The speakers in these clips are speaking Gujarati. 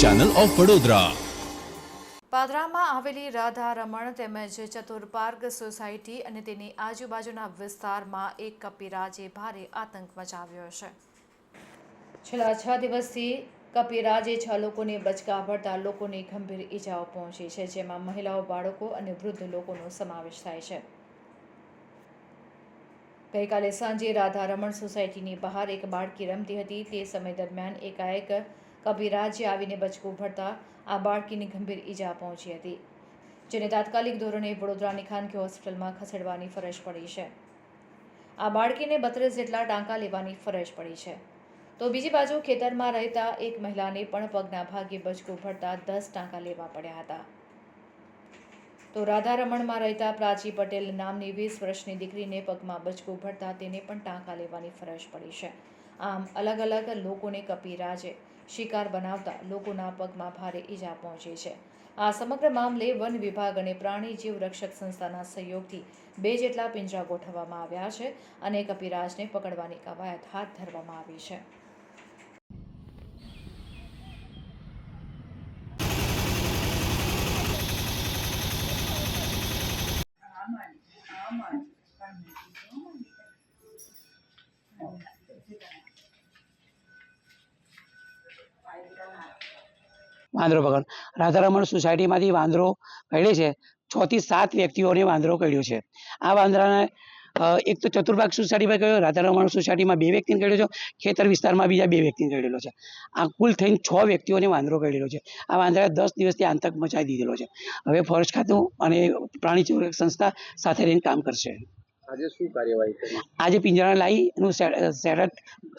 ચેનલ ઓફ વડોદરા પાદરામાં આવેલી રાધા રમણ તેમજ ચતુર્પાર્ગ સોસાયટી અને તેની આજુબાજુના વિસ્તારમાં એક કપિરાજે ભારે આતંક મચાવ્યો છે. છેલ્લા છ દિવસથી કપિરાજે છ લોકોને બચકા ભરતા લોકોને ગંભીર ઈજાઓ પહોંચી છે, જેમાં મહિલાઓ, બાળકો અને વૃદ્ધ લોકોનો સમાવેશ થાય છે. ગઈકાલે સાંજે રાધા રમણ સોસાયટીની બહાર એક બાળકી રમતી હતી. તે સમય દરમિયાન એકાએક કબીરાજે આવીને બચકું ભરતા આ બાળકીને ગંભીર ઈજા પહોંચી હતી, જેને તાત્કાલિક ધોરણે વડોદરાની ખાનગી હોસ્પિટલમાં ખસેડવાની ફરજ પડી છે. આ બાળકીને બત્રીસ જેટલા ટાંકા લેવાની ફરજ પડી છે. તો બીજી બાજુ ખેતરમાં રહેતા એક મહિલાને પણ પગના ભાગે બચકું ભરતા દસ ટાંકા લેવા પડ્યા હતા. તો રાધારમણમાં રહેતા પ્રાચી પટેલ નામની વીસ વર્ષની દીકરીને પગમાં બચકું ભરતા તેને પણ ટાંકા લેવાની ફરજ પડી છે. આમ અલગ અલગ લોકોને કપિરાજે શિકાર બનાવતા લોકોના પગમાં ભારે ઈજા પહોંચી છે. આ સમગ્ર મામલે વન વિભાગ અને પ્રાણી જીવ રક્ષક સંસ્થાના સહયોગથી બે જેટલા પિંજરા ગોઠવવામાં આવ્યા છે અને કપિરાજને પકડવાની કવાયત હાથ ધરવામાં આવી છે. વાંદરો પકડ. રાધારમણ સોસાયટીમાંથી વાંદરો કરડે છે. છ થી સાત વ્યક્તિઓને વાંદરો કરડ્યો છે. આ વાંદરાને એક તો ચતુર્ભાગ સોસાયટીમાં કર્યો રાધારમણ સોસાયટીમાં બે વ્યક્તિને કરડ્યો છે ખેતર વિસ્તારમાં બીજા બે વ્યક્તિને કરડેલો છે. આ કુલ થઈને છ વ્યક્તિઓને વાંદરો કરડેલો છે. આ વાંદરાએ દસ દિવસથી આતંક મચાવી દીધેલો છે. હવે ફોરેસ્ટ ખાતું અને પ્રાણી સંસ્થા સાથે રહીને કામ કરશે. આજે શું કાર્યવાહી કરી આજે પિંજરા લાવી એનું સેટ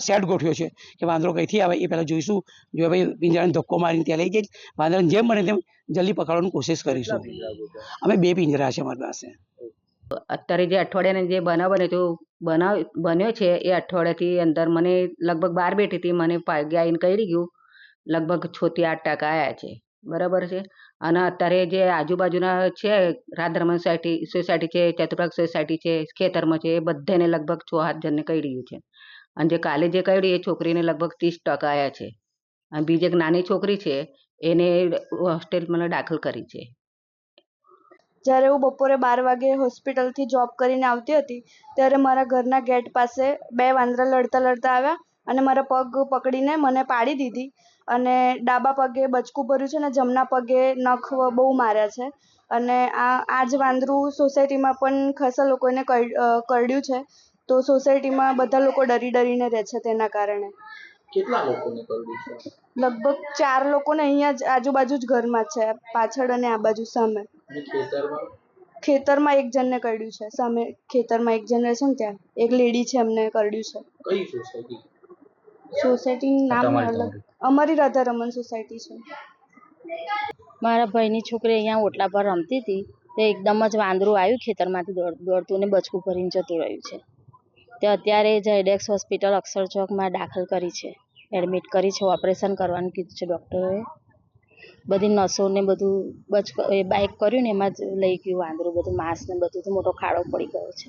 સેટ ગોઠવ્યો છે કે વાંદરો કઈથી આવે એ પહેલાં જોઈશું. જો ભાઈ પિંજરાને ધક્કો મારીને ત્યાં લઈ જઈ વાંદરાને જેમ બને તેમ જલ્દી પકડવાની કોશિશ કરીશું. અમે બે પિંજરા છે અમારી પાસે. અત્યારે જે અઠવાડિયાને જે બનાવ બન્યો તો બનાવ, બન્યો છે એ અઠવાડિયાથી અંદર મને લગભગ બાર બેઠી હતી, મને પાગ્યા આવીને કરી ગયું. લગભગ છોથી આઠ ટકા આવ્યા છે. બરાબર છે? અને અત્યારે જે આજુબાજુના છે, રાધરમણ સોસાયટી સોસાયટી છે ચતુર્ભાગ સોસાયટી છે, ખેતરમાં છે, એ બધાને લગભગ છ હાથ જણને કહી છે. અને જે કાલે જે કર્યું એ છોકરીને લગભગ ત્રીસ ટકા આવ્યા છે. અને બીજી એક નાની છોકરી છે, એને હોસ્ટેલમાં દાખલ કરી છે. જ્યારે હું બપોરે બાર વાગે હોસ્પિટલથી જોબ કરીને આવતી હતી ત્યારે મારા ઘરના ગેટ પાસે બે વાંદરા લડતા લડતા આવ્યા અને મારા પગ પકડીને મને પાડી દીધી અને ડાબા પગે બચકું ભર્યું છે અને જમણા પગે નખ બહુ માર્યા છે. અને આ આ જ વાંદરું સોસાયટીમાં પણ ખાસા લોકોને કર- કરડ્યું છે. તો સોસાયટીમાં બધા લોકો ડરી ડરીને રહે છે તેના કારણે. કેટલા લોકોને કરડ્યું છે? લગભગ ચાર લોકોને અહીંયા જ આજુબાજુ જ ઘરમાં છે પાછળ અને આ બાજુ સામે. ખેતરમાં? ખેતરમાં એક જણને કરડ્યું છે. સામે ખેતરમાં એક જણ રહે છે ને ત્યાં. એક લેડી છે એમને કરડ્યું છે. કઈ સોસાયટી સોસાયટીનું નામ અલગ. અમારી રાધા રમન સોસાયટી છે. મારા ભાઈની છોકરી અહીંયા ઓટલા પર રમતી હતી. તો એકદમ જ વાંદરું આવ્યું ખેતરમાંથી દોડતું ને બચકું ભરીને જતું રહ્યું છે. તે અત્યારે જયડેક્સ હોસ્પિટલ અક્ષર ચોકમાં દાખલ કરી છે. એડમિટ કરી છે. ઓપરેશન કરવાનું કીધું છે ડૉક્ટરોએ બધી નસો ને બધું બચક એ બાઇક કર્યું ને એમાં જ લઈ ગયું વાંદરું બધું માંસ ને બધું તો મોટો ખાડો પડી ગયો છે.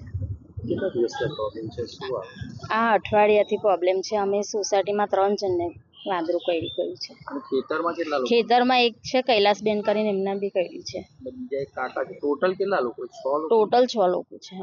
આ અઠવાડિયાથી પ્રોબ્લેમ છે. અમે સોસાયટીમાં ત્રણ જણને વાંદરું કરી ગયું છે. ખેતરમાં કેટલા લોકો? ખેતરમાં એક છે કૈલાસબેન કરીને એમને બી કર્યું છે. ટોટલ કેટલા લોકો? છ લોકો? ટોટલ છ લોકો છે